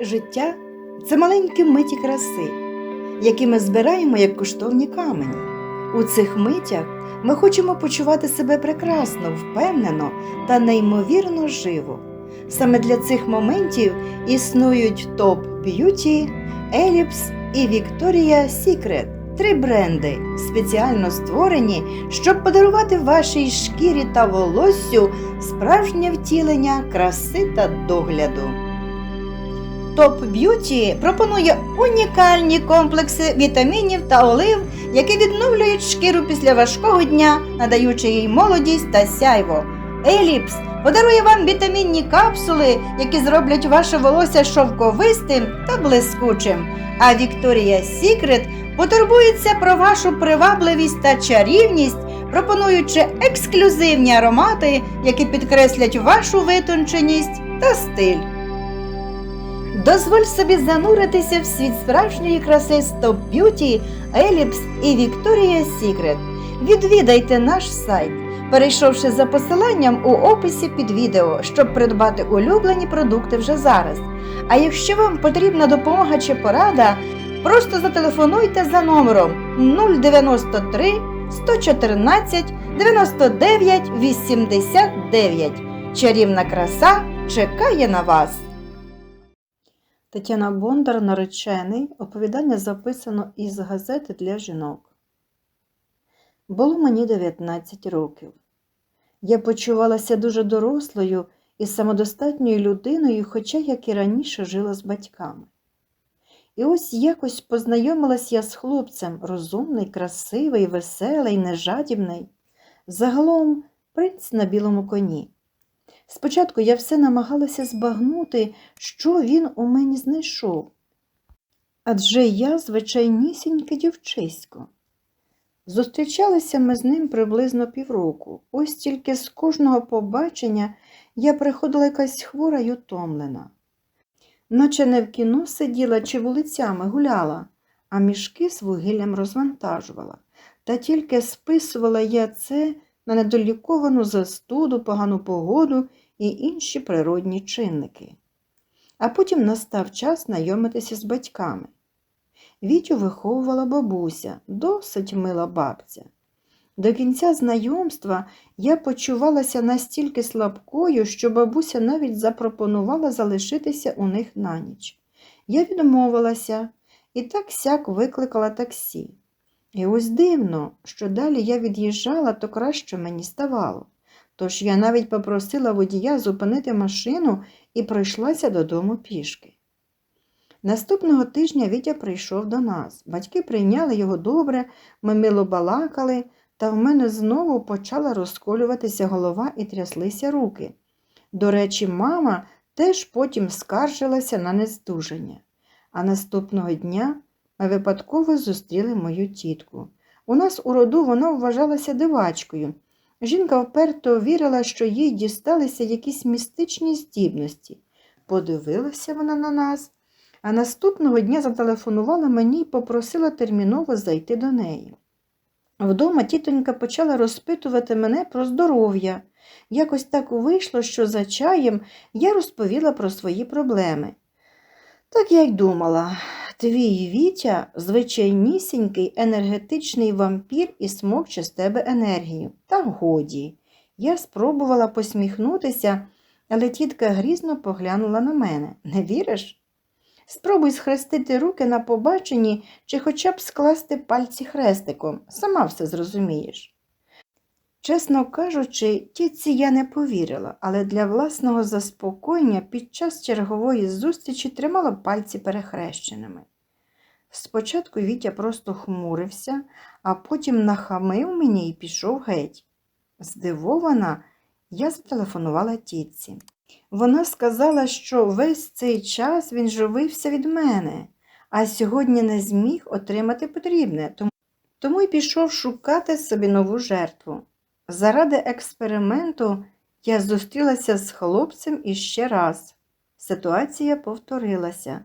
Життя це маленькі миті краси, які ми збираємо як коштовні камені. У цих митях ми хочемо почувати себе прекрасно, впевнено та неймовірно живо. Саме для цих моментів існують Top Beauty, Ellipse і Victoria's Secret – три бренди, спеціально створені, щоб подарувати вашій шкірі та волоссю справжнє втілення краси та догляду. Топ Б'юті пропонує унікальні комплекси вітамінів та олив, які відновлюють шкіру після важкого дня, надаючи їй молодість та сяйво. Еліпс подарує вам вітамінні капсули, які зроблять ваше волосся шовковистим та блискучим. А Вікторія Сікрет потурбується про вашу привабливість та чарівність, пропонуючи ексклюзивні аромати, які підкреслять вашу витонченість та стиль. Дозволь собі зануритися в світ справжньої краси з Top Beauty, Ellipse і Victoria's Secret. Відвідайте наш сайт, перейшовши за посиланням у описі під відео, щоб придбати улюблені продукти вже зараз. А якщо вам потрібна допомога чи порада, просто зателефонуйте за номером 093 114 99 89. Чарівна краса чекає на вас. Тетяна Бондар наречений. Оповідання записано із газети для жінок. Було мені 19 років. Я почувалася дуже дорослою і самодостатньою людиною, хоча, як і раніше, жила з батьками. І ось якось познайомилась я з хлопцем розумний, красивий, веселий, нежадібний. Загалом принц на білому коні. Спочатку я все намагалася збагнути, що він у мені знайшов. Адже я звичайнісіньке дівчисько. Зустрічалися ми з ним приблизно півроку. Ось тільки з кожного побачення я приходила якась хвора й утомлена. Наче не в кіно сиділа чи вулицями гуляла, а мішки з вугіллям розвантажувала. Та тільки списувала я це на недоліковану застуду, погану погоду і інші природні чинники. А потім настав час знайомитися з батьками. Вітю виховувала бабуся, досить мила бабця. До кінця знайомства я почувалася настільки слабкою, що бабуся навіть запропонувала залишитися у них на ніч. Я відмовилася і так сяк викликала таксі. І ось дивно, що далі я від'їжджала, то краще мені ставало. Тож я навіть попросила водія зупинити машину і пройшлася додому пішки. Наступного тижня Вітя прийшов до нас. Батьки прийняли його добре, ми мило балакали, та в мене знову почала розколюватися голова і тряслися руки. До речі, мама теж потім скаржилася на нездужання. А наступного дня випадково зустріли мою тітку. У нас у роду вона вважалася дивачкою. Жінка вперто вірила, що їй дісталися якісь містичні здібності. Подивилася вона на нас, а наступного дня зателефонувала мені і попросила терміново зайти до неї. Вдома тітонька почала розпитувати мене про здоров'я. Якось так вийшло, що за чаєм я розповіла про свої проблеми. Так я й думала, твій Вітя звичайнісінький енергетичний вампір і смокче з тебе енергію. Та годі. Я спробувала посміхнутися, але тітка грізно поглянула на мене. Не віриш? Спробуй схрестити руки на побаченні чи хоча б скласти пальці хрестиком, сама все зрозумієш. Чесно кажучи, тітці я не повірила, але для власного заспокоєння під час чергової зустрічі тримала пальці перехрещеними. Спочатку Вітя просто хмурився, а потім нахамив мені і пішов геть. Здивована, я зателефонувала тітці. Вона сказала, що весь цей час він живився від мене, а сьогодні не зміг отримати потрібне, тому, й пішов шукати собі нову жертву. Заради експерименту я зустрілася з хлопцем іще раз. Ситуація повторилася.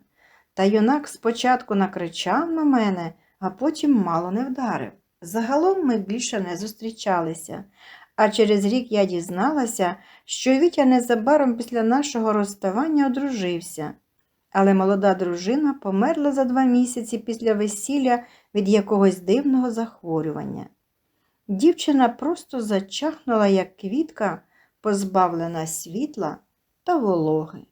Та юнак спочатку накричав на мене, а потім мало не вдарив. Загалом ми більше не зустрічалися, а через рік я дізналася, що Вітя незабаром після нашого розставання одружився. Але молода дружина померла за два місяці після весілля від якогось дивного захворювання. Дівчина просто зачахнула, як квітка, позбавлена світла та вологи.